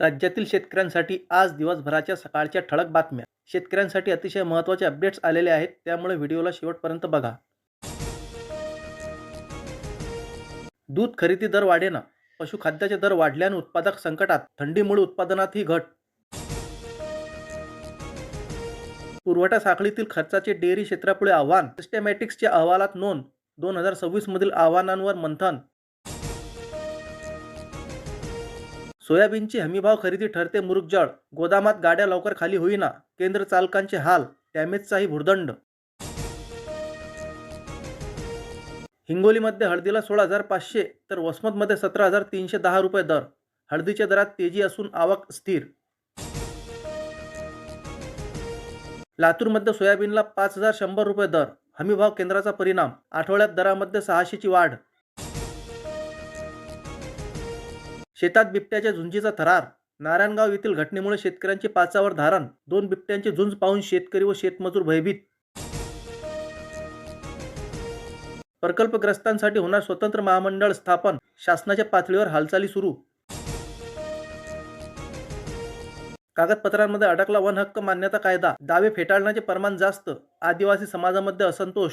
राज्यातील शेतकऱ्यांसाठी आज दिवसभराच्या सकाळच्या ठळक बातम्या. शेतकऱ्यांसाठी अतिशय महत्त्वाचे अपडेट्स आलेले आहेत त्यामुळे व्हिडिओला शेवटपर्यंत बघा. दूध खरेदी दर वाढेना. पशुखाद्याचे दर वाढल्याने उत्पादक संकटात. थंडीमुळे उत्पादनातही घट. पुरवठा साखळीतील खर्चाचे डेअरी क्षेत्रापुढे आव्हान. सिस्टमॅटिक्सच्या अहवालात नोंद. दोन हजार सव्वीस मधील आव्हानांवर मंथन. सोयाबीनची हमीभाव खरेदी ठरते मुरुगजळ. गोदामात गाड्या लवकर खाली होईना. केंद्र चालकांचे हाल डॅमेजचाही भुर्दंड. हिंगोलीमध्ये हळदीला सोळा हजार पाचशे तर वसमतमध्ये सतरा हजार तीनशे दहा रुपये दर. हळदीच्या दरात तेजी असून आवक स्थिर. लातूरमध्ये सोयाबीनला पाच हजार शंभर रुपये दर. हमीभाव केंद्राचा परिणाम. आठवड्यात दरामध्ये सहाशेची वाढ. शेतात बिबट्याच्या झुंजीचा थरार. नारायणगाव येथील घटनेमुळे शेतकऱ्यांचे पाचावर धारण. दोन बिबट्यांचे झुंज पाहून शेतकरी व शेतमजूर भयभीत. प्रकल्पग्रस्तांसाठी होणार स्वतंत्र महामंडळ स्थापन. शासनाच्या पातळीवर हालचाली सुरू. कागदपत्रांमध्ये अडकला वन हक्क मान्यता कायदा. दावे फेटाळण्याचे प्रमाण जास्त. आदिवासी समाजामध्ये असंतोष.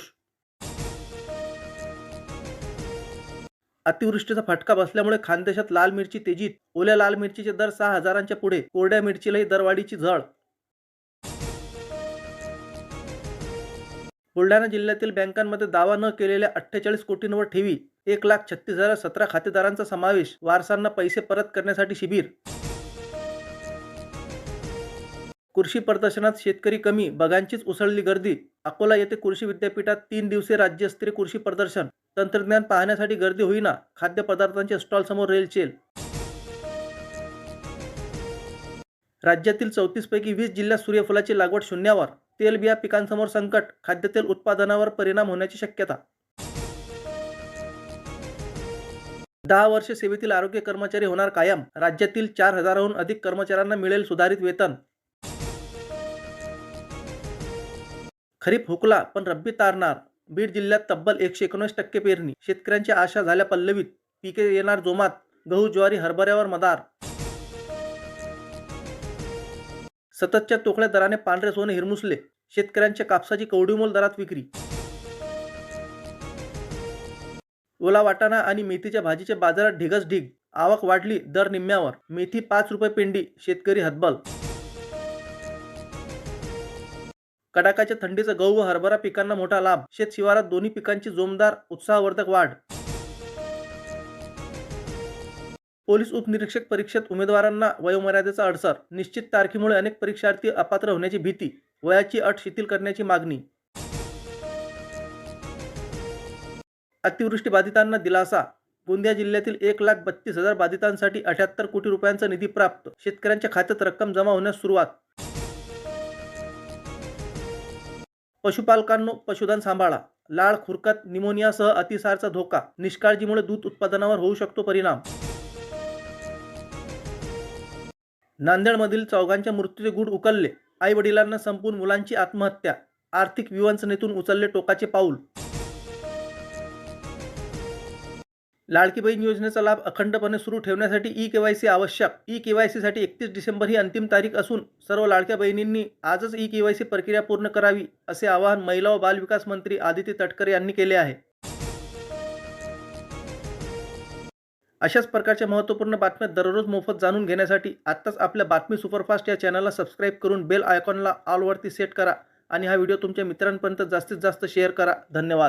अतिवृष्टीचा फटका बसल्यामुळे खानदेशात लाल मिरची तेजीत. ओल्या लाल मिरचीचे दर सहा हजारांच्या पुढे. कोरड्या मिरचीलाही दरवाढीची झळ. बुलढाणा जिल्ह्यातील बँकांमध्ये दावा न केलेल्या अठ्ठेचाळीस कोटींवर ठेवी. एक लाख छत्तीस हजार सतरा खातेदारांचा समावेश. वारसांना पैसे परत करण्यासाठी शिबिर. कृषी प्रदर्शनात शेतकरी कमी. बगांचीच उसळली गर्दी. अकोला येथे कृषी विद्यापीठात तीन दिवसीय राज्यस्तरीय कृषी प्रदर्शन. तंत्रज्ञान पाहण्यासाठी गर्दी होईना खाद्यपदार्थांचे स्टॉलसमोर रेलचेल राज्यातील चौतीस पैकी वीस जिल्ह्यात सूर्यफुलाची लागवड शून्यावर तेलबिया पिकांसमोर संकट खाद्यतेल उत्पादनावर परिणाम होण्याची शक्यता. दहा वर्ष सेवेतील आरोग्य कर्मचारी होणार कायम राज्यातील चार हजाराहून अधिक कर्मचाऱ्यांना मिळेल सुधारित वेतन. खरीप हुकला पण रब्बी तारणार. बीड जिल्ह्यात तब्बल एकशे एकोणीस टक्के पेरणी. शेतकऱ्यांच्या आशा झाल्या पल्लवीत. पिके येणार जोमात. गहू ज्वारी हरभऱ्यावर मदार. सततच्या तोकड्या दराने पांढरे सोने हिरमुसले. शेतकऱ्यांच्या कापसाची कवडीमोल दरात विक्री. ओला वाटाणा आणि मेथीच्या भाजीच्या बाजारात ढिगच ढिग. आवक वाढली दर निम्म्यावर. मेथी पाच रुपये पेंडी. शेतकरी हतबल कडाकाच्या थंडीचा गहू व हरभरा पिकांना मोठा लाभ. शेत शिवारात दोन्ही पिकांची जोमदार उत्साहवर्धक वाढ. पोलीस उपनिरीक्षक परीक्षेत उमेदवारांना वयोमर्यादेचा अडसर. निश्चित तारखेमुळे अनेक परीक्षार्थी अपात्र होण्याची भीती. वयाची अट शिथिल करण्याची मागणी. अतिवृष्टी बाधितांना दिलासा. गोंदिया जिल्ह्यातील एक लाख बत्तीस हजार बाधितांसाठी अठ्याहत्तर कोटी रुपयांचा निधी प्राप्त. शेतकऱ्यांच्या खात्यात रक्कम जमा होण्यास सुरुवात. पशुपालकांनो पशुधन सांभाळा. लाळ खुरकत निमोनियासह अतिसारचा धोका. निष्काळजीमुळे दूध उत्पादनावर होऊ शकतो परिणाम. नांदेडमधील चौघांच्या मृत्यूचे गुढ उकलले. आई वडिलांना संपून मुलांची आत्महत्या. आर्थिक विवंचनेतून उचलले टोकाचे पाऊल. लाडकी बहीण योजनेचा लाभ अखंडपणे सुरू ठेवण्यासाठी ई के वाय सी आवश्यक. ई के वाय सी साठी एकतीस डिसेंबर ही अंतिम तारीख असून सर्व लाडक्या बहिणींनी आजच ई के वाय सी प्रक्रिया पूर्ण करावी असे आवाहन महिला व बालविकास मंत्री आदिती तटकरे यांनी केले आहे. अशाच प्रकारच्या महत्त्वपूर्ण बातम्या दररोज मोफत जाणून घेण्यासाठी आत्ताच आपल्या बातमी सुपरफास्ट या चॅनलला सबस्क्राईब करून बेल आयकॉनला ऑलवरती सेट करा आणि हा व्हिडिओ तुमच्या मित्रांपर्यंत जास्तीत जास्त शेअर करा. धन्यवाद.